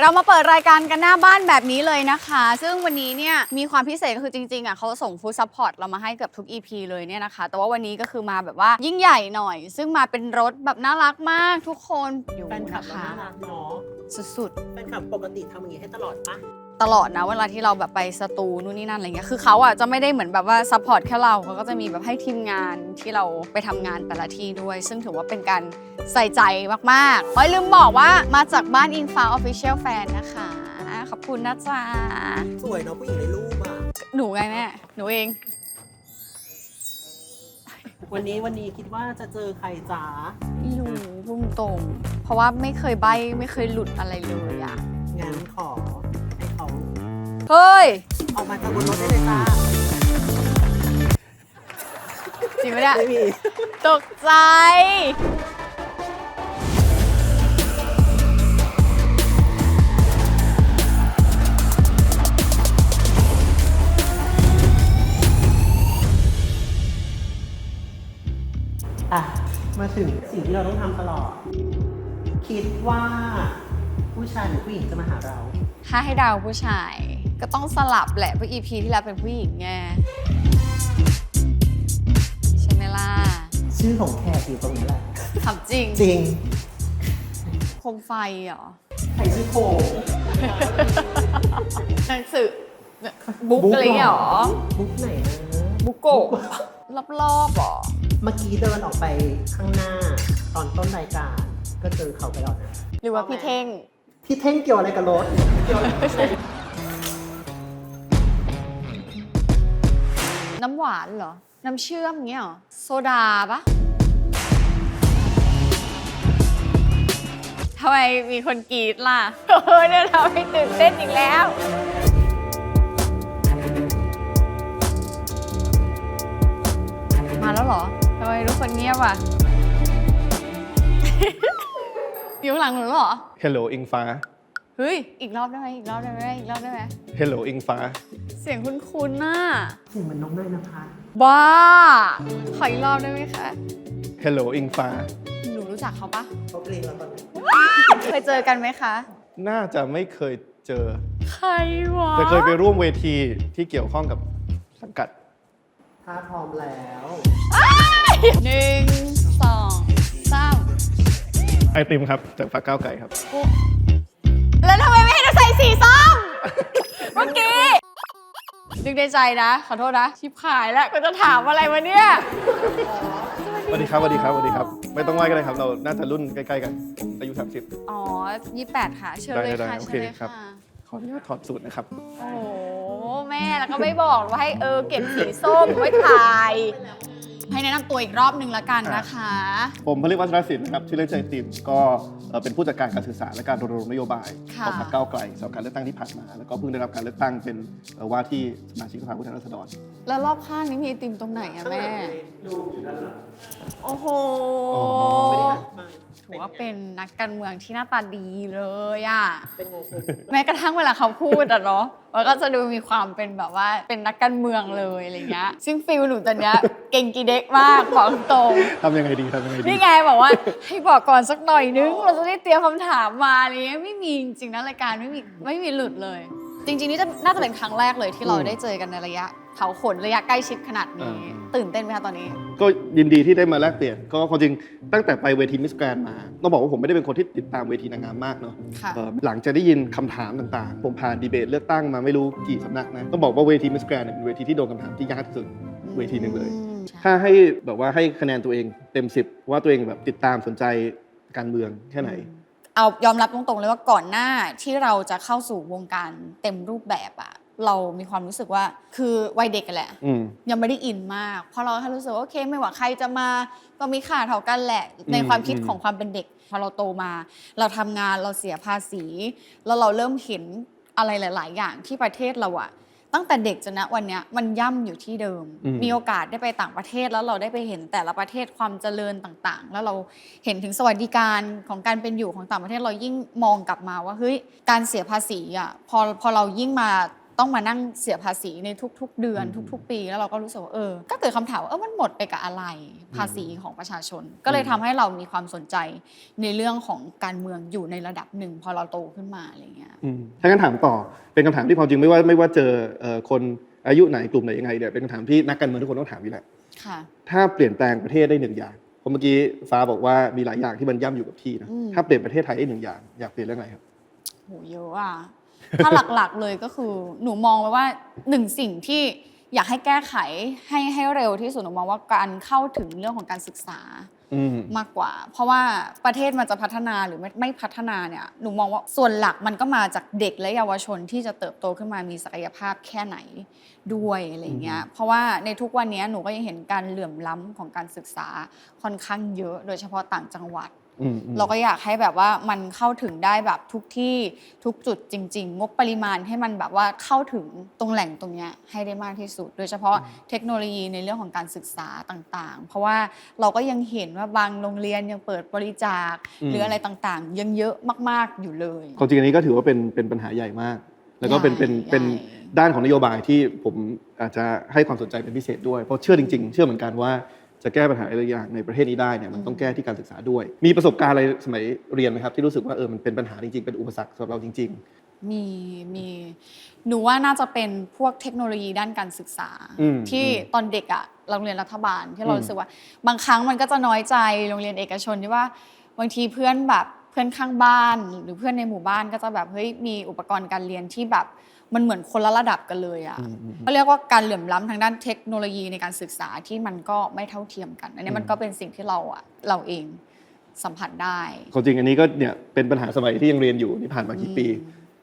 เรามาเปิดรายการกันหน้าบ้านแบบนี้เลยนะคะ ซึ่งวันนี้เนี่ยมีความพิเศษก็คือจริงๆอะเขาส่งฟู้ดซัพพอร์ตเรามาให้เกือบทุก EP เลยเนี่ยนะคะ แต่ว่าวันนี้ก็คือมาแบบว่ายิ่งใหญ่หน่อย ซึ่งมาเป็นรถแบบน่ารักมากทุกคนอยู่แฟนคลับนะเราคะ น่ารักเนาะสุดแฟนคลับปกติทำอย่างนี้ให้ตลอดปะๆ ตลอดนะ เวลาที่เราแบบไปสตูนู่นนี่นั่นอะไรเงี้ยคือเขาอะจะไม่ได้เหมือนแบบว่าซัพพอร์ตแค่เราเขาก็จะมีแบบให้ทีมงานที่เราไปทำงานแต่ละที่ด้วย ซึ่งถือว่าเป็นการ ใส่ใจมากๆอ๋อลืมบอกว่ามาจากบ้านอิงฟ้าออฟฟิเชียลแฟนนะคะ ขอบคุณนะจ๊ะ สวยเนาะผู้หญิงในรูปอะ หนูไงแม่ หนูเอง วันนี้วันนี้คิดว่าจะเจอใครจ๋าไม่รู้พุ่งตรงๆเพราะว่าไม่เคยใบไม่เคยหลุดอะไรเลยอะงั้นขอให้เขาเฮ้ย ออกมาจากบนรถได้เลยจ้าจริงไหมเนี่ยไม่มี ตกใจ ถึงสิ่งที่เราต้องทำตลอด คิดว่าผู้ชายหรือผู้หญิงจะมาหาเรา ถ้าให้เดาวผู้ชาย ก็ต้องสลับแหละเพราะ EP ที่แล้วเป็นผู้หญิงไงใช่ไหมล่ะชื่อของแขกอยู่ตรงนี้แหละถามจริงจริงโคมไฟเหรอ ใครชื่อโค หนังสือบุ๊กอะไรอย่างเงี้ยเหรอ บุ๊กไหนนะ บุ๊กโกะรอบๆเหรอ เมื่อกี้เดินออกไปข้างหน้าตอนต้นรายการ ก็เจอเขาไปแล้วนะ หรือว่าพี่เท่ง พี่เท่งเกี่ยวอะไรกับรถ น้ำหวานเหรอ น้ำเชื่อมเงี้ยเหรอ โซดาปะทำไมมีคนกรีดล่ะ เออเนี่ยทำให้ตื่นเต้นอีกแล้ว มาแล้วเหรอ ทำไมทุกคนเงียบอะ อยู่ข้างหลังหนูเหรอ Hello อิงฟ้า เฮ้ย อีกรอบได้ไหมอีกรอบได้ไหมอีกรอบได้ไหม Hello อิงฟ้า เสียงคุ้นๆน่ะเสียงเหมือนน้องนายนภัสบ้า ขออีกรอบได้ไหมคะ Hello อิงฟ้า หนูรู้จักเขาปะเขาเพลงเราตอนนี้เคยเจอกันไหมคะ น่าจะไม่เคยเจอ ใครวะแต่เคยไปร่วมเวทีที่เกี่ยวข้องกับสังกัด ถ้าพร้อมแล้ว หนึ่งสองสามไอติมครับจากฝักก้าวไก่ครับ แล้วทำไมไม่ให้เราใส่สีส้มเมื่อกี้นึกในใจนะ ขอโทษนะ ชิบหายแล้วก็จะถามอะไรวะเนี่ย สวัสดีครับสวัสดีครับสวัสดีครับ ไม่ต้องไหว้ก็ได้ครับ เราน่าจะรุ่นใกล้ๆกัน อายุ 30 อ๋อยี่แปดค่ะ เชิญเลยได้ค่ะได้โอเชิเคญเลยครัค่ะบ ขออนุญาตถอดสูตรนะครับ โอ้โห แม่แล้วก็ไม่บอกว่าให้เออเก็บสีส้มไว้ถ่าย ให้แนะนำตัวอีกรอบหนึ่งละกันนะคะ ผมพลิวัชรศิลป์นะครับชื่อเล่นใจอติมก็เอ่อเป็นผู้จัดการการสื่อสารและการรณรงค์นโยบายค่ะ ของพรรคก้าวไกลสำหรับการเลือกตั้งที่ผ่านมา แล้วก็เพิ่งได้รับการเลือกตั้งเป็นเอ่อว่าที่สมาชิกสภาผู้แทนราษฎร แล้วรอบข้างนี้มีไอติมตรงไหนอะแม่ โอ้โห อ๋อ ถือว่าเป็นนักการเมืองที่หน้าตาดีเลยอะเป็นไงคุณแม้กระทั่งเวลาเขาพูดอะเนาะมันก็จะดูมีความเป็นแบบว่าเป็นนักการเมืองเลยอะไรเงี้ยซึ่งฟิลหนูตอนเนี้ยเก่งกีเด็กมากบอกตรงทำยังไงดีทำยังไงดี นี่ไงบอกว่าให้บอกก่อนสักหน่อยนึงเราจะได้เตรียมคำถามมาอะไรเงี้ยไม่มีจริงๆนะรายการไม่มีไม่มีหลุดเลย จริงๆนี่จะน่าจะเป็นครั้งแรกเลยที่เราอืมได้เจอกันในระยะเขาขนระยะใกล้ชิดขนาดนี้ อ่า ตื่นเต้นไหมคะตอนนี้ ก็ยินดีที่ได้มาแลกเปลี่ยน ก็ความจริงตั้งแต่ไปเวทีมิสแกรนมา ต้องบอกว่าผมไม่ได้เป็นคนที่ติดตามเวทีนางงามมากเนาะค่ะ เอ่อหลังจากได้ยินคำถามต่างๆ ผมผ่านดีเบตเลือกตั้งมาไม่รู้กี่สำนักนะ ต้องบอกว่าเวทีมิสแกรนเป็นเวทีที่โดนคำถามที่ยากที่สุด เวทีหนึ่งเลย อืมถ้าให้แบบว่าให้คะแนนตัวเองเต็ม 10 ว่าตัวเองแบบติดตามสนใจการเมืองแค่ไหน เอายอมรับตรงๆเลยว่าก่อนหน้าที่เราจะเข้าสู่วงการเต็มรูปแบบอะเรามีความรู้สึกว่าคือวัยเด็กกันแหละ อืม ยังไม่ได้อินมาก เพราะเราแค่รู้สึกว่าโอเค ไม่ว่าใครจะมาก็มีค่าเท่ากันแหละ ในความคิดอืม ของความเป็นเด็ก พอเราโตมา เราทำงานเราเสียภาษี แล้วเราเริ่มเห็นอะไรหลาย ๆ อย่างที่ประเทศเราอะ ตั้งแต่เด็กจนณวันเนี้ยมันย่ำอยู่ที่เดิม อืม มีโอกาสได้ไปต่างประเทศแล้วเราได้ไปเห็นแต่ละประเทศความเจริญต่างๆ แล้วเราเห็นถึงสวัสดิการของการเป็นอยู่ของต่างประเทศเรายิ่งมองกลับมาว่าเฮ้ยการเสียภาษีอะพอพอเรายิ่งมา ต้องมานั่งเสียภาษีในทุก ๆ เดือนทุก ๆ ปี แล้วเราก็รู้สึกว่าเออ ก็เกิดคำถามว่าเออมันหมดไปกับอะไรภาษีของประชาชน ก็เลยทำให้เรามีความสนใจในเรื่องของการเมืองอยู่ในระดับหนึ่ง พอเราโตขึ้นมาอะไรเงี้ยอืมถ้างั้นถามต่อเป็นคำถามที่ความจริงไม่ว่าไม่ว่าเจอเอ่อคนอายุไหนกลุ่มไหนยังไงเนี่ยเป็นคำถามที่นักการเมืองทุกคนต้องถามอยู่แหละค่ะถ้าเปลี่ยนแปลงประเทศได้หนึ่งอย่างเพราะเมื่อกี้ฟ้าบอกว่ามีหลายอย่างที่มันย่ำอยู่กับที่นะอืมถ้าเปลี่ยนประเทศไทยได้หนึ่งอย่างอยากเปลี่ยนเรื่องอะไรครับโหเยอะอะ ถ้าหลักๆเลยก็คือหนูมองไว้ว่าหนึ่งสิ่งที่อยากให้แก้ไขให้ให้เร็วที่สุดหนูมองว่าการเข้าถึงเรื่องของการศึกษาอืม มากกว่า เพราะว่าประเทศมันจะพัฒนาหรือไม่ไม่พัฒนาเนี่ยหนูมองว่าส่วนหลักมันก็มาจากเด็กและเยาวชนที่จะเติบโตขึ้นมามีศักยภาพแค่ไหนด้วยอะไรเงี้ยเพราะว่าในทุกวันนี้หนูก็ยังเห็นการเหลื่อมล้ำของการศึกษาค่อนข้างเยอะ โดยเฉพาะต่างจังหวัดอืมอืม เราก็อยากให้แบบว่ามันเข้าถึงได้แบบทุกที่ทุกจุดจริง ๆ งบปริมาณให้มันแบบว่าเข้าถึงตรงแหล่งตรงเนี้ยให้ได้มากที่สุด โดยเฉพาะเทคโนโลยีในเรื่องของการศึกษาต่างๆ เพราะว่าเราก็ยังเห็นว่าบางโรงเรียนยังเปิดบริจาคหรืออะไรต่างๆ ยังเยอะมากๆอยู่เลยความจริงอันนี้ก็ถือว่าเป็นเป็นปัญหาใหญ่มาก แล้วก็เป็นเป็นใหญ่เป็นใหญ่ด้านของนโยบายที่ผมอาจจะให้ความสนใจเป็นพิเศษด้วยเพราะเชื่อจริง ๆ เชื่อเหมือนกันว่า จะแก้ปัญหาอะไรอย่างในประเทศนี้ได้เนี่ยมันต้องแก้ที่การศึกษาด้วย มีประสบการณ์อะไรสมัยเรียนไหมครับที่รู้สึกว่าเออมันเป็นปัญหาจริงๆ เป็นอุปสรรคสำหรับเราจริงมีมีหนูว่าน่าจะเป็นพวกเทคโนโลยีด้านการศึกษาอืมที่อืมตอนเด็กอะโรงเรียนรัฐบาลที่เราอืมรู้สึกว่า บางครั้งมันก็จะน้อยใจโรงเรียนเอกชนที่ว่าบางทีเพื่อนแบบเพื่อนข้างบ้าน หรือเพื่อนในหมู่บ้านก็จะแบบเฮ้ยมีอุปกรณ์การเรียนที่แบบ มันเหมือนคนละระดับกันเลยอะอืมอืมก็เรียกว่าการเหลื่อมล้ำทางด้านเทคโนโลยีในการศึกษาที่มันก็ไม่เท่าเทียมกัน อันนี้มันอืมก็เป็นสิ่งที่เราอะเราเองสัมผัสได้ๆความจริงอันนี้ก็เนี่ยเป็นปัญหาสมัยที่ยังเรียนอยู่นี่ผ่านมากี่ปี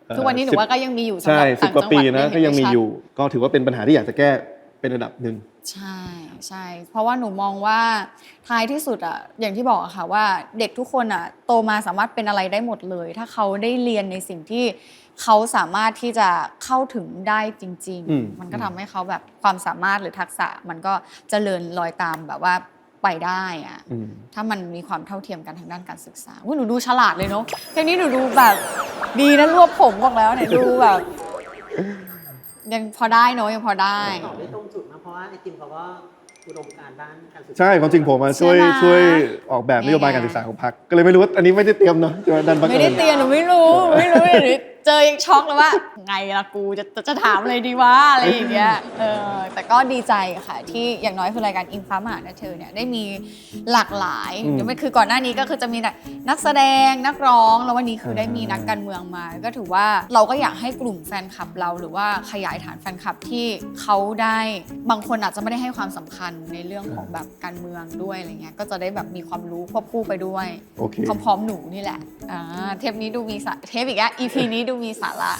เอ่อทุกวันนี้หนูสิบว่าก็ยังมีอยู่สำหใช่รับสิบต่างกว่าจังหปีวัดนะในก็ยังมีเห็นได้ชัดอยู่ ก็ถือว่าเป็นปัญหาที่อยากจะแก้เป็นระดับหนึ่งใช่ใช่เพราะว่าหนูมองว่าท้ายที่สุดอะอย่างที่บอกอะค่ะว่าเด็กทุกคนอะโตมาสามารถเป็นอะไรได้หมดเลย ถ้าเขาได้เรียนในสิ่งที่ เขาสามารถที่จะเข้าถึงได้จริง อืม ๆ มันก็ทำให้เขาแบบความสามารถหรือทักษะมันก็เจริญรอยตามแบบว่าไปได้อะอืม ถ้ามันมีความเท่าเทียมกันทางด้านการศึกษาอุ๊ยหนูดูฉลาดเลยเนาะแค่นี้หนูดูแบบดีนะรวบผมบอกแล้วเนี่ยดูแบบ ยังพอได้เนอะยังพอได้ ตอบได้ตรงจุดนะเพราะว่าไอติมเขาก็อุดมการณ์ด้านการศึกษา ใช่ความจริงผมมาช่วยใช่ไหม ช่วยออกแบบนโยบายเนี่ยการศึกษาของพรรคก็เลยไม่รู้ว่าอันนี้ไม่ได้เตรียมเนาะจะดันบังไม่เอิได้ญ เตียนหนูไม่รู้ไม่รู้เดี๋ยว เจอยังช็อกเลยว่า ไงล่ะกูจะจะจะถามอะไรดีวะอะไรอย่างเงี้ยเออแต่ก็ดีใจค่ะ ที่อย่างน้อยคือรายการอิงฟ้ามหาเธอเนี่ยได้มีหลากหลายเดี๋ยวไม่คือก่อนหน้านี้ก็คือจะมีแต่นักแสดงนักร้องแล้ววันนี้คือได้มีนักการเมืองมา ก็ถือว่าเราก็อยากให้กลุ่มแฟนคลับเรา หรือว่าขยายฐานแฟนคลับที่เขาได้บางคนอาจจะไม่ได้ให้ความสำคัญในเรื่องของแบบการเมืองด้วยอะไรเงี้ยก็จะได้แบบมีความรู้ควบคู่ไปด้วย โอเค พร้อมๆหนูนี่แหละอ่าเทปนี้ดูมีสาเทปอีกแล้ว EP นี้ดูมีสาระ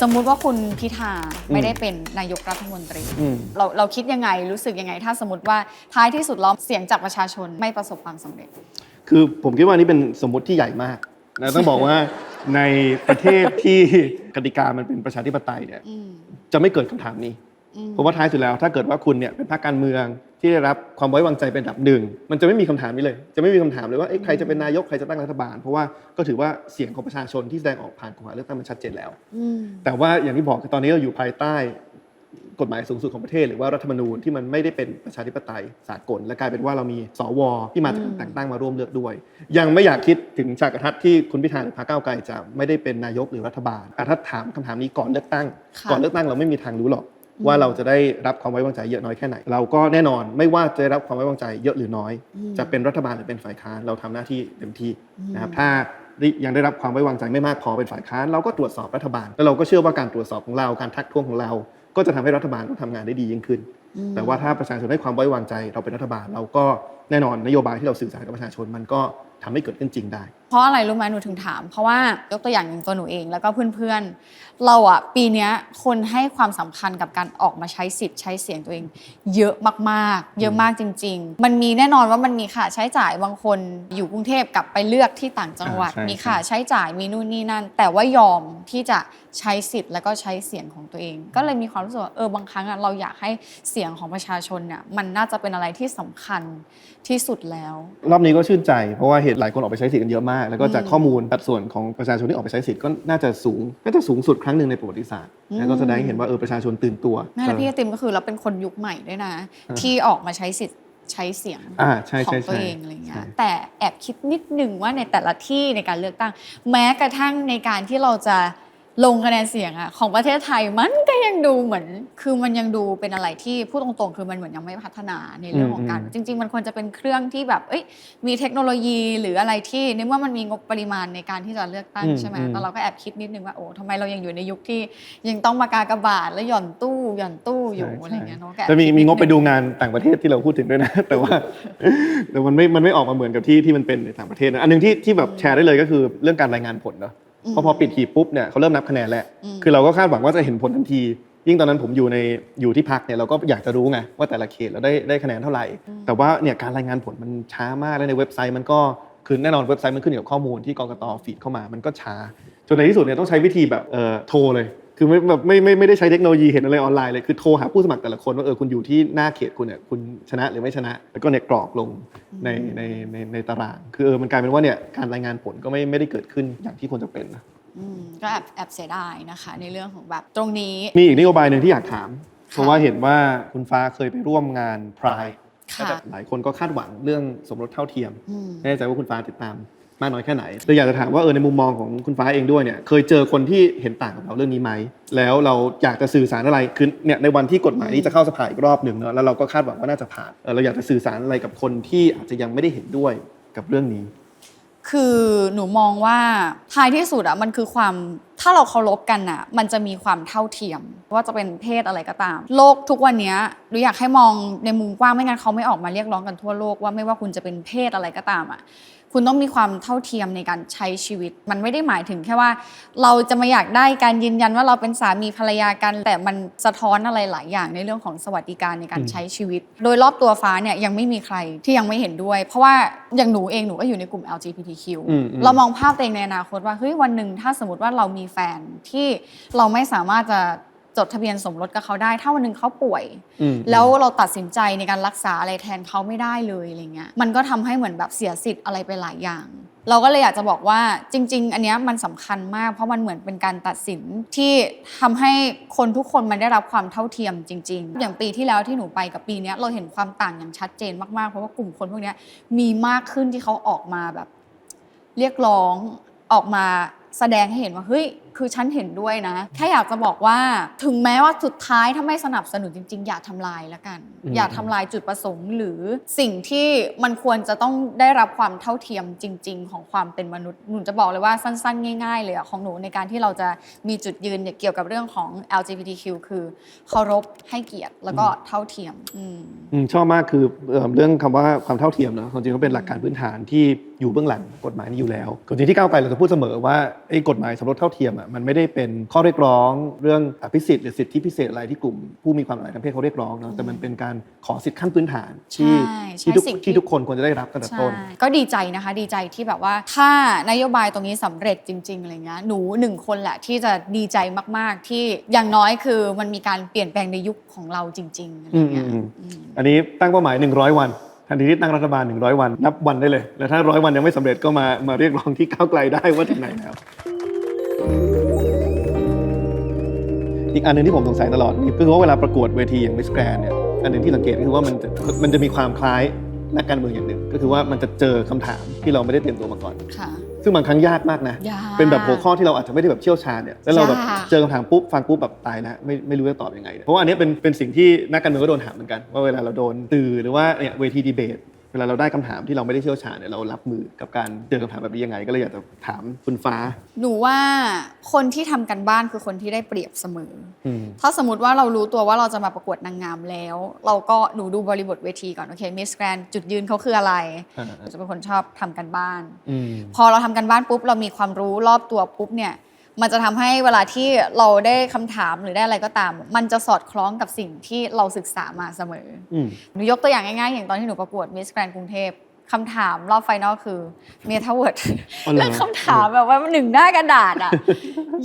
สมมุติว่าคุณพิธาไม่ได้เป็นนายกรัฐมนตรี อืม เราเราคิดยังไงรู้สึกยังไง ถ้าสมมติว่าท้ายที่สุดแล้วเสียงจากประชาชนไม่ประสบความสำเร็จ คือผมคิดว่านี่เป็นสมมติที่ใหญ่มากนะต้องบอกว่าในประเทศที่ กติกามันเป็นประชาธิปไตยเนี่ยอืมจะไม่เกิดคำถามนี้ อืม เพราะว่าท้ายสุดแล้วถ้าเกิดว่าคุณเนี่ยเป็นพรรคการเมือง ที่ได้รับความไว้วางใจเป็นอันดับหนึ่งมันจะไม่มีคำถามนี้เลย จะไม่มีคำถามเลยว่าเอ๊ะใครจะเป็นนายกใครจะตั้งรัฐบาล เพราะว่าก็ถือว่าเสียงของประชาชนที่แสดงออกผ่านกฎหมายเลือกตั้งมันชัดเจนแล้ว อืม แต่ว่าอย่างที่บอกคือตอนนี้เราอยู่ภายใต้กฎหมายสูงสุดของประเทศ หรือว่ารัฐธรรมนูญที่มันไม่ได้เป็นประชาธิปไตยสากล และกลายเป็นว่าเรามีสวที่มาจากการแต่งตั้งมาร่วมเลือกด้วย ยังไม่อยากคิดถึงฉากกระทัดที่คุณพิธาหรือพรรคก้าวไกลจะไม่ได้เป็นนายกหรือรัฐบาลอะถ้าถามคำถามนี้ก่อนเลือกตั้ง ค่ะ ก่อนเลือกตั้งเราไม่มีทางรู้หรอก ว่าเราจะได้รับความไว้วางใจเยอะน้อยแค่ไหน เราก็แน่นอนไม่ว่าจะได้รับความไว้วางใจเยอะหรือน้อย จะเป็นรัฐบาลหรือเป็นฝ่ายค้านเราทำหน้าที่เต็มที่นะครับถ้ายังได้รับความไว้วางใจไม่มากพอเป็นฝ่ายค้านเราก็ตรวจสอบรัฐบาลแล้วเราก็เชื่อว่าการตรวจสอบของเราการทักท้วงของเรา ก็จะทำให้รัฐบาลต้องทำงานได้ดียิ่งขึ้น แต่ว่าถ้าประชาชนให้ความไว้วางใจเราเป็นรัฐบาลเราก็ แน่นอนนโยบายที่เราสื่อสารกับประชาชนมันก็ทำให้เกิดขึ้นจริงได้ เพราะอะไรรู้ไหมหนูถึงถาม เพราะว่ายกตัวอย่างอย่างตัวหนูเองแล้วก็เพื่อนๆ เราอะปีเนี้ยคนให้ความสำคัญกับการออกมาใช้สิทธิ์ใช้เสียงตัวเอง เยอะมากๆ เยอะมากจริง ๆ มันมีแน่นอนว่ามันมีค่าใช้จ่ายบางคนอยู่กรุงเทพกลับไปเลือกที่ต่างจังหวัดอ่าใช่มีค่าใช้จ่ายมีนู่นนี่นั่น แต่ว่ายอมที่จะใช้สิทธิ์แล้วก็ใช้เสียงของตัวเอง ก็เลยมีความรู้สึกว่าเออบางครั้งอะเราอยากให้เสียงของประชาชนเนี่ยมันน่าจะเป็นอะไรที่สำคัญที่สุดแล้ว รอบนี้ก็ชื่นใจเพราะว่าเหตุหลายคนออกไปใช้สิทธิ์กันเยอะมาก แล้วก็จากอืมข้อมูลสัดส่วนของประชาชนที่ออกไปใช้สิทธิ์ก็น่าจะสูงน่าจะสูงสุดครั้งหนึ่งในประวัติศาสตร์อืมแล้วก็แสดงให้เห็นว่าเออประชาชนตื่นตัวแม่และพี่ไอติมก็คือเราเป็นคนยุคใหม่ด้วยนะอ่าที่ออกมาใช้สิทธิ์ใช้เสียงอ่าใช่ของใช่ตัวใช่เองอะไรเงี้ยใช่แต่แอบคิดนิดหนึ่งว่าในแต่ละที่ในการเลือกตั้ง แม้กระทั่งในการที่เราจะ ลงคะแนนเสียงอะของประเทศไทยมันก็ยังดูเหมือน คือมันยังดูเป็นอะไรที่พูดตรงๆ คือมันเหมือนยังไม่พัฒนาในเรื่องของการ จริง ๆ มันควรจะเป็นเครื่องที่แบบเอ้ยมีเทคโนโลยีหรืออะไรที่ในเมื่อมันมีงบปริมาณในการที่จะเลือกตั้งอืมใช่ไหมอืมแต่เราก็แอบคิดนิดนึงว่าโอ้ทำไมเรายังอยู่ในยุคที่ยังต้องมากากบาทแล้วหย่อนตู้หย่อนตู้อยู่อะไรเงี้ยเนาะก็แอบจะมีคิดมีนิดงบไปนึดูงานต่างประเทศที่เราพูดถึงด้วยนะ แต่ว่าแต่มันไม่มันไม่ออกมาเหมือนกับที่ที่มันเป็นในต่างประเทศนะอันหนึงที่ที่แบบแชร์ได้เลยก็คือเรื่องการรายงานผลเนาะมเพราะพอปิดหีบปุ๊บเนี่ยเขาเริ่มนับคะแนนแล้วอืมคือเราก็คาดหวังว่าจะเห็นผลทันที ยิ่งตอนนั้นผมอยู่ในอยู่ที่พักเนี่ยเราก็อยากจะรู้ไงว่าแต่ละเขตเราได้ได้คะแนนเท่าไหร่ แต่ว่าเนี่ยการรายงานผลมันช้ามากแล้วในเว็บไซต์มันก็คือแน่นอนเว็บไซต์มันขึ้นอยู่กับข้อมูลที่กกตฟีดเข้ามามันก็ช้าจนในที่สุดเนี่ยต้องใช้วิธีแบบเอ่อโทรเลย คือไม่แบบไม่ไม่ไม่ได้ใช้เทคโนโลยีเห็นอะไรออนไลน์เลยคือโทรหาผู้สมัครแต่ละคนว่าเออคุณอยู่ที่หน้าเขตคุณเนี่ยคุณชนะหรือไม่ชนะ แล้วก็เนี่ยกรอกลงในในในในตาราง คือเออมันกลายเป็นว่าเนี่ยการรายงานผลก็ไม่ไม่ได้เกิดขึ้นอย่างที่ควรจะเป็นนะอืมก็แอบแอบเสียดายนะคะ ในเรื่องของแบบตรงนี้มีอีกนโยบายหนึ่งที่อยากถามค่ะเพราะว่าเห็นว่าคุณฟ้าเคยไปร่วมงานพรายค่ะ หลายคนก็คาดหวังเรื่องสมรสเท่าเทียม อืมไม่แน่ใจว่าคุณฟ้าติดตาม มากน้อยแค่ไหนเลยอยากจะถามว่าเออในมุมมองของคุณฟ้าเองด้วยเนี่ยเคยเจอคนที่เห็นต่างกับเราเรื่องนี้ไหมแล้วเราอยากจะสื่อสารอะไรคือเนี่ยในวันที่กฎหมายนี้จะเข้าสภาอีกรอบหนึ่งเนอะแล้วเราก็คาดหวังว่าน่าจะผ่านเออเราอยากจะสื่อสารอะไรกับคนที่อาจจะยังไม่ได้เห็นด้วยกับเรื่องนี้ คือหนูมองว่าท้ายที่สุดอะมันคือความถ้าเราเคารพกันอะมันจะมีความเท่าเทียม ว่าจะเป็นเพศอะไรก็ตาม โลกทุกวันนี้หนูอยากให้มองในมุมกว้างไม่งั้นเขาไม่ออกมาเรียกร้องกันทั่วโลกว่าไม่ว่าคุณจะเป็นเพศอะไรก็ตามอะ คุณต้องมีความเท่าเทียมในการใช้ชีวิต มันไม่ได้หมายถึงแค่ว่า เราจะมาอยากได้การยืนยันว่าเราเป็นสามีภรรยากัน แต่มันสะท้อนอะไรหลายอย่างในเรื่องของสวัสดิการในการอืมใช้ชีวิต โดยรอบตัวฟ้าเนี่ยยังไม่มีใครที่ยังไม่เห็นด้วย เพราะว่าอย่างหนูเองหนูก็อยู่ในกลุ่ม LGBTQ อืมอืมเรามองภาพตัวเองในอนาคตว่าเฮ้ยวันหนึ่งถ้าสมมติว่าเรามีแฟนที่เราไม่สามารถจะ จดทะเบียนสมรสกับเขาได้ ถ้าวันหนึ่งเขาป่วยอืมแล้วเราตัดสินใจในการรักษาอะไรแทนเขาไม่ได้เลยอะไรเงี้ยมันก็ทำให้เหมือนแบบเสียสิทธิ์อะไรไปหลายอย่าง เราก็เลยอยากจะบอกว่าจริง ๆ อันเนี้ยมันสำคัญมาก เพราะมันเหมือนเป็นการตัดสินที่ทำให้คนทุกคนมันได้รับความเท่าเทียมจริง ๆ อย่างปีที่แล้วที่หนูไปกับปีเนี้ยเราเห็นความต่างอย่างชัดเจนมากๆเพราะว่ากลุ่มคนพวกเนี้ยมีมากขึ้นที่เขาออกมาแบบ เรียกร้องออกมาแสดงให้เห็นว่าเฮ้ย คือฉันเห็นด้วยนะ แค่อยากจะบอกว่าถึงแม้ว่าสุดท้ายถ้าไม่สนับสนุนจริง ๆ อย่าทำลายแล้วกัน อืม อย่าทำลายจุดประสงค์ หรือสิ่งที่มันควรจะต้องได้รับความเท่าเทียมจริง ๆ ของความเป็นมนุษย์หนูจะบอกเลยว่าสั้น ๆ ง่าย ๆ เลยอะของหนูในการที่เราจะมีจุดยืนเกี่ยวกับเรื่องของ LGBTQ คือเคารพให้เกียรติแล้วก็เท่าเทียมอืม อืมชอบมากคือเอ่อเรื่องคำว่าความเท่าเทียมเนอะความจริงก็เป็นหลักการพื้นฐานที่อยู่เบื้องหลังกฎหมายนี้อยู่แล้วก่อนที่ก้าวไกลเราจะพูดเสมอว่าไอ้กฎหมายสมรสเท่าเทียมอะมันไม่ได้เป็นข้อเรียกร้องเรื่องอภิสิทธิ์หรือสิทธิพิเศษอะไรที่กลุ่มผู้มีความหลากหลายทางเพศเขาเรียกร้องเนาะแต่มันเป็นการขอสิทธิขั้นพื้นฐานที่ใช่ที่ทุกใช่สิ่งที่ที่ทุกคนควรจะได้รับตั้งแต่ต้นใช่ก็ดีใจนะคะดีใจที่แบบว่าถ้านโยบายตรงนี้สำเร็จจริงๆอะไรเงี้ยหนูหนึ่งคนแหละที่จะดีใจมากๆ ที่อย่างน้อยคือมันมีการเปลี่ยนแปลงในยุคของเราจริงๆอะไรเงี้ยอืมอืมอันนี้ตั้งเป้าหมาย 100 วันทันทีที่ตั้งรัฐบาล 100 วัน นับวันได้เลย แล้วถ้าร้อยวันยังไม่สำเร็จก็มามาเรียกร้องที่ก้าวไกลได้ว่าถึงไหนแล้ว อีกอันหนึงที่ผมสงสัยตลอดนี่คือว่าเวลาประกวดเวทีอย่างมิสแกรนเนี่ยอันหนึ่งที่สังเกตก็คือว่ามันจะมันจะมีความคล้ายนักการเมืองอย่างหนึ่ง ก็คือว่ามันจะเจอคำถามที่เราไม่ได้เตรียมตัวมาก่อนค่ะซึ่งบางครั้งยากมากนะยากเป็นแบบหัวข้อที่เราอาจจะไม่ได้แบบเชี่ยวชาญเนี่ย แล้วเราแบบยากเจอคำถามปุ๊บฟังปุ๊บแบบตายแล้วไม่ไม่รู้จะตอบยังไงเนี่ยเพราะว่าอันนี้เป็นเป็นสิ่งที่นักการเมืองก็โดนถามเหมือนกัน ว่าเวลาเราโดนตื่อหรือว่าเนี่ยเวทีดีเบต เวลาเราได้คำถามที่เราไม่ได้เชี่ยวชาญเนี่ยเรารับมือกับการเจอคำถามแบบนี้ยังไง ก็เลยอยากจะถามคุณฟ้า หนูว่าคนที่ทำกันบ้านคือคนที่ได้เปรียบเสมออืมถ้าสมมติว่าเรารู้ตัวว่าเราจะมาประกวดนางงามแล้ว เราก็หนูดูบริบทเวทีก่อนโอเคมิสแกรนจุดยืนเขาคืออะไรอ่าหนูจะเป็นคนชอบทำกันบ้านอืมพอเราทำกันบ้านปุ๊บเรามีความรู้รอบตัวปุ๊บเนี่ย มันจะทำให้เวลาที่เราได้คำถามหรือได้อะไรก็ตาม มันจะสอดคล้องกับสิ่งที่เราศึกษามาเสมออืมหนูยกตัวอย่างง่ายๆ อย่างตอนที่หนูประกวดมิสแกรนกรุงเทพ คำถามรอบไฟนอลคือเมทาเวิร์ดอ๋อเหรอเรื่องคำถามแบบว่าหนึ่งหน้ากระดาษอะ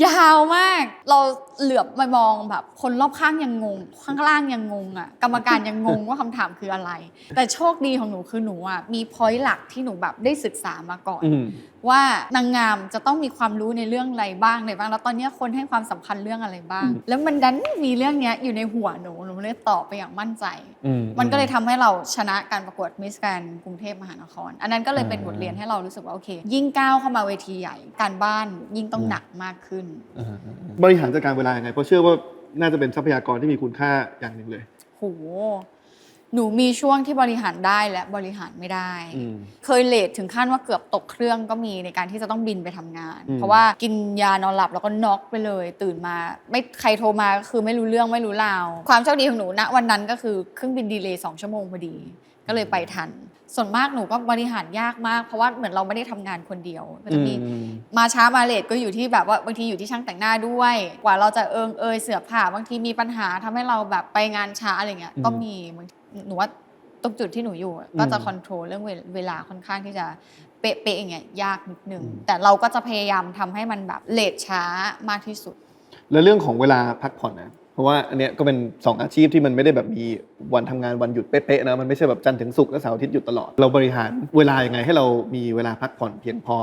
ยาวมาก เราเหลือบมามองแบบ คนรอบข้างยังงง ข้างล่างยังงงอะกรรมการยังงงว่าคำถามคืออะไร แต่โชคดีของหนูคือหนูอะมีพอยต์หลักที่หนูแบบได้ศึกษามาก่อนอืมว่านางงามจะต้องมีความรู้ในเรื่องอะไรบ้างอะไรบ้าง แล้วตอนเนี้ยคนให้ความสำคัญเรื่องอะไรบ้างอืมแล้วมันดันมีเรื่องเนี้ยอยู่ในหัวหนูหนู เลยตอบไปอย่างมั่นใจอืมันก็เลยทำให้เราชนะการประกวดมิสแกรนกรุงเทพมหานคร อันนั้นก็เลยเป็นบทเรียนให้เรารู้สึกว่าโอเค ยิ่งก้าวเข้ามาเวทีใหญ่ การบ้านยิ่งต้องหนักมากขึ้นอ่าบริหารจัดการเวลายังไงเพราะเชื่อว่าน่าจะเป็นทรัพยากรที่มีคุณค่าอย่างหนึ่งเลยโห หนูมีช่วงที่บริหารได้และบริหารไม่ได้ อืม เคยเลทถึงขั้นว่าเกือบตกเครื่องก็มีในการที่จะต้องบินไปทำงาน อืม เพราะว่ากินยานอนหลับแล้วก็น็อกไปเลย ตื่นมา ไม่ใครโทรมาก็คือไม่รู้เรื่องไม่รู้ราว ความโชคดีของหนูณวันนั้นก็คือเครื่องบินดีเลย์สองชั่วโมงพอดี ก็เลยไปทัน ส่วนมากหนูก็บริหารยากมาก เพราะว่าเหมือนเราไม่ได้ทำงานคนเดียวก็จะมี อืม มาช้ามาเลทก็อยู่ที่แบบว่าบางทีอยู่ที่ช่างแต่งหน้าด้วย กว่าเราจะเอิงเอยเสือผ่าบางทีมีปัญหาทำให้เราแบบไปงานช้าอะไรเงี้ยอืม ก็มีบาง หนูว่าตรงจุดที่หนูอยู่อะอืมก็จะคอนโทรลเรื่องเวเวลาค่อนข้างที่จะเป๊ะๆอย่างเงี้ยยากนิดนึงอืมแต่เราก็จะพยายามทำให้มันแบบเลทช้ามากที่สุด แล้วเรื่องของเวลาพักผ่อนนะเพราะว่าอันเนี้ยก็เป็นสองอาชีพที่มันไม่ได้แบบมีวันทำงานวันหยุดเป๊ะๆนะมันไม่ใช่แบบจันทร์ถึงศุกร์และเสาร์อาทิตย์หยุดตลอด เราบริหารเวลายังไงให้เรามีเวลาพักผ่อนเพียงพอ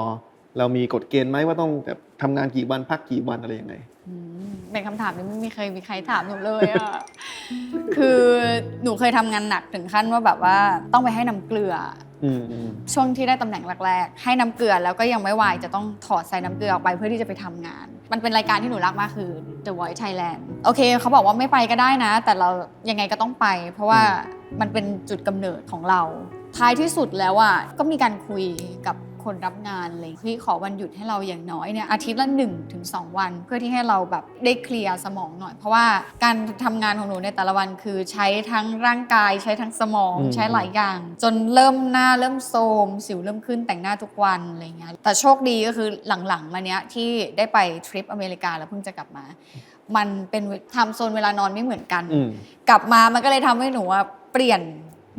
เรามีกฎเกณฑ์ไหมว่าต้องแบบทำงานกี่วันพักกี่วันอะไรยังไงอืมเป็นคำถามที่ไม่มีเคยมีใครถามหนูเลยอะคือหนูเคยทำงานหนักถึงขั้นว่าแบบว่าต้องไปให้น้ำเกลืออืมอืมช่วงที่ได้ตำแหน่งแรกๆให้น้ำเกลือแล้วก็ยังไม่ไหวจะต้องถอดใส่น้ำเกลือออกไปเพื่อที่จะไปทำงาน มันเป็นรายการที่หนูรักมากคือ The Voice Thailand โอเคเขาบอกว่าไม่ไปก็ได้นะ แต่เรายังไงก็ต้องไป เพราะว่ามันเป็นจุดกำเนิดของเราท้ายที่สุดแล้วอะก็มีการคุยกับ คนรับงานเลยที่ขอวันหยุดให้เราอย่างน้อยเนี่ยอาทิตย์ละ1ถึง2วัน เพื่อที่ให้เราแบบได้เคลียร์สมองหน่อย เพราะว่าการทำงานของหนูในแต่ละวันคือใช้ทั้งร่างกาย ใช้ทั้งสมองอืมใช้หลายอย่าง จนเริ่มหน้าเริ่มโทรมสิวเริ่มขึ้นแต่งหน้าทุกวันอะไรเงี้ยแต่โชคดีก็คือหลังๆมาเนี้ยที่ได้ไปทริปอเมริกาแล้วเพิ่งจะกลับมา มันเป็นไทม์โซนเวลานอนไม่เหมือนกันอืมกลับมามันก็เลยทำให้หนูอะเปลี่ยน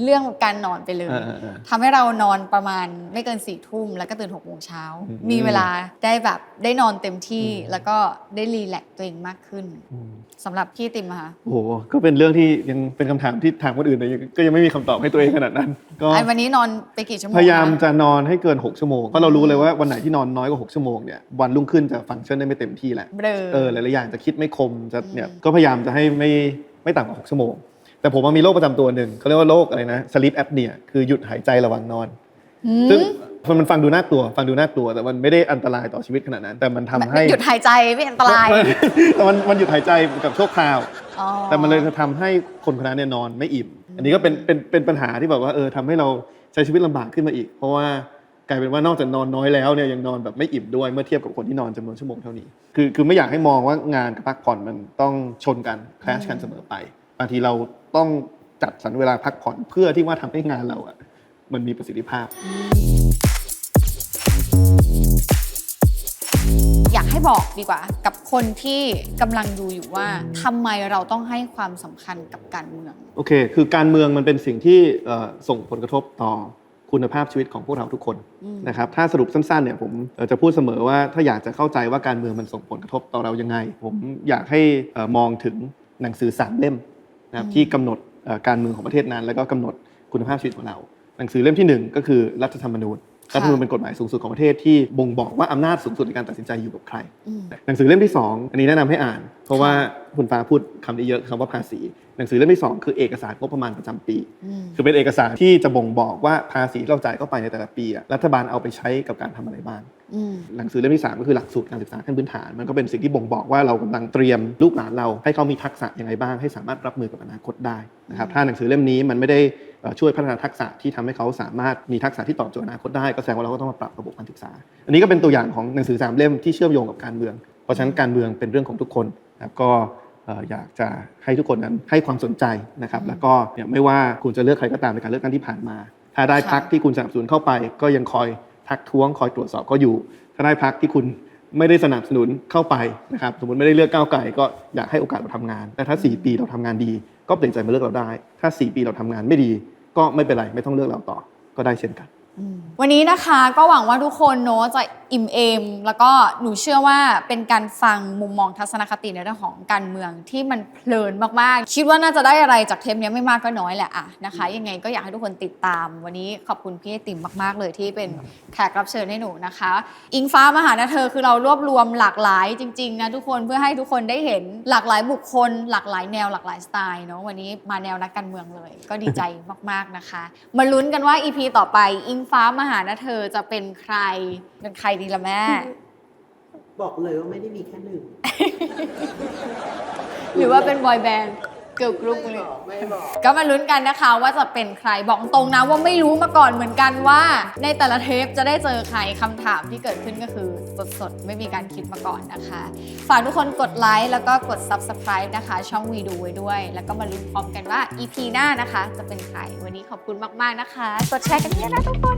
เรื่องการนอนไปเลยอ่าอ่าอ่าทำให้เรานอนประมาณไม่เกินสี่ทุ่มแล้วก็ตื่นหกโมงเช้าอืมมีเวลาได้แบบได้นอนเต็มที่อืมแล้วก็ได้รีแลกซ์ตัวเองมากขึ้นอืมสำหรับพี่ติมอะค่ะโอ้โหก็เป็นเรื่องที่ยังเป็นคำถามที่ถามคนอื่นแต่ยังก็ยังไม่มีคำตอบให้ตัวเองขนาดนั้น ก็ไอ้วันนี้นอนไปกี่ชั่วโมงพยายามนะจะนอนให้เกิน 6 ชั่วโมงเพราะเรารู้เลยว่าวันไหนที่นอนน้อยกว่า6ชั่วโมงเนี่ยวันรุ่งขึ้นจะฟังก์ชันได้ไม่เต็มที่แหละเบลอเออหลายๆอย่างจะคิดไม่คมจะเนี่ยอืมก็พยายามจะให้ไม่ไม่ต่ำกว่า6ชั่วโมง แต่ผมมันมีโรคประจำตัวหนึ่งเขาเรียกว่าโรคอะไรนะ sleep apnea คือหยุดหายใจระหว่างนอนหืมซึ่งมันฟังดูน่ากลัว ฟังดูน่ากลัว แต่มันไม่ได้อันตรายต่อชีวิตขนาดนั้น แต่มันทำให้หยุดหายใจไม่อันตรายแต่มันมันหยุดหายใจกับชั่วคราว อ๋อแต่มันเลยจะทำให้คนคนนั้นเนี่ยนอนไม่อิ่ม อันนี้ก็เป็นเป็นเป็นปัญหาที่แบบว่าเออทำให้เราใช้ชีวิตลำบากขึ้นมาอีก เพราะว่ากลายเป็นว่านอกจากนอนน้อยแล้วเนี่ยยังนอนแบบไม่อิ่มด้วยเมื่อเทียบกับคนที่นอนจำนวนชั่วโมงเท่านี้ คือคือไม่อยากให้มองว่างานกับพักผ่อนมันต้องชนกันคลชกันเสมอไป บางทีเราต้องจัดสรรเวลาพักผ่อนเพื่อที่ว่าทำให้งานเราอะมันมีประสิทธิภาพ อยากให้บอกดีกว่า กับคนที่กำลังดูอยู่ว่าทำไมเราต้องให้ความสำคัญกับการเมืองโอเค คือการเมืองมันเป็นสิ่งที่เอ่อส่งผลกระทบต่อคุณภาพชีวิตของพวกเราทุกคนอืมนะครับถ้าสรุปสั้นๆเนี่ยผมเอ่อจะพูดเสมอว่าถ้าอยากจะเข้าใจว่าการเมืองมันส่งผลกระทบต่อเรายังไง ผมอยากให้เอ่อมองถึงหนังสือสามเล่ม นะครับที่กำหนดเอ่อการเมืองของประเทศนั้น แล้วก็กำหนดคุณภาพชีวิตของเรา หนังสือเล่มที่หนึ่งก็คือรัฐธรรมนูญค่ะรัฐธรรมนูญเป็นกฎหมายสูงสุดของประเทศที่บ่งบอกว่าอำนาจสูงสุดในการตัดสินใจอยู่กับใครอืมหนังสือเล่มที่ 2 อันนี้แนะนำให้อ่าน เพราะว่าคุณฟ้าพูดคำนี้เยอะคำว่าภาษี หนังสือเล่มที่ 2 คือเอกสารงบประมาณประจำปีอืมคือเป็นเอกสารที่จะบ่งบอกว่าภาษีที่เราจ่ายเข้าไปในแต่ละปีอะรัฐบาลเอาไปใช้กับการทำอะไรบ้างอืม หนังสือเล่มที่3ก็คือหลักสูตรการศึกษาขั้นพื้นฐาน มันก็เป็นสิ่งที่บ่งบอกว่าเรากำลังเตรียมลูกหลานเรา ให้เขามีทักษะยังไงบ้างให้สามารถรับมือกับอนาคตได้นะครับอืมถ้าหนังสือเล่มนี้มันไม่ได้เอ่อช่วยพัฒนาทักษะที่ทำให้เขาสามารถมีทักษะที่ตอบโจทย์อนาคตได้ก็แสดงว่าเราก็ต้องมาปรับระบบการศึกษา อันนี้ก็เป็นตัวอย่างของหนังสือสามเล่มที่เชื่อมโยงกับการเมือง เพราะฉะนั้นการเมืองเป็นเรื่องของทุกคนนะครับก็เอ่ออยากจะให้ทุกคนนั้นให้ความสนใจนะครับแล้วก็เนี่ยไม่ว่าคุณจะเลือกใครก็ตามในการเลือกตั้งที่ผ่านมา ถ้าได้พักที่คุณสนับสนุนเข้าไปก็ยังคอย ทักท้วงคอยตรวจสอบก็อยู่ ถ้าได้พักที่คุณไม่ได้สนับสนุนเข้าไปนะครับสมมติไม่ได้เลือกก้าวไก่ก็อยากให้โอกาสเราทำงานแต่ถ้า 4 ปีเราทำงานดี ก็เปลี่ยนใจมาเลือกเราได้ ถ้า 4 ปีเราทำงานไม่ดี ก็ไม่เป็นไรไม่ต้องเลือกเราต่อก็ได้เช่นกัน วันนี้นะคะก็หวังว่าทุกคนเนอะจะอิ่มเอม แล้วก็หนูเชื่อว่าเป็นการฟังมุมมองทัศนคติในเรื่องของการเมืองที่มันเพลินมากๆ คิดว่าน่าจะได้อะไรจากเทปนี้ไม่มากก็น้อยแหละอะนะคะ ยังไงก็อยากให้ทุกคนติดตาม วันนี้ขอบคุณพี่ไอติมมาก ๆ เลยที่เป็นแขกรับเชิญให้หนูนะคะ อิงฟ้ามาหานะเธอคือเรารวบรวมหลากหลายจริงๆนะทุกคนเพื่อให้ทุกคนได้เห็นหลากหลายบุคคล หลากหลายแนวหลากหลายสไตล์เนาะวันนี้มาแนวนักการเมืองเลย ก็ดีใจมากๆนะคะ มาลุ้นกันว่า EP ต่อไปอิงฟ้ามาหานะเธอจะเป็นใคร เป็นใครดีละแม่ บอกเลยว่าไม่ได้มีแค่หนึ่ง หรือว่าเป็นบอยแบนด์ เกิร์ลกรุ๊ปเลย ไม่บอกก็มาลุ้นกันนะคะว่าจะเป็นใครบอกตรงนะว่าไม่รู้มาก่อนเหมือนกันว่า ในแต่ละเทปจะได้เจอใครคำถามที่เกิดขึ้นก็คือสดๆ ไม่มีการคิดมาก่อนนะคะ ฝากทุกคนกดไลค์แล้วก็กด Subscribe นะคะ ช่องวีดูไว้ด้วย แล้วก็มาลุ้นพร้อมกันว่า EP หน้านะคะ จะเป็นใครวันนี้ขอบคุณมากๆนะคะ กดแชร์กันเยอะนะทุกคน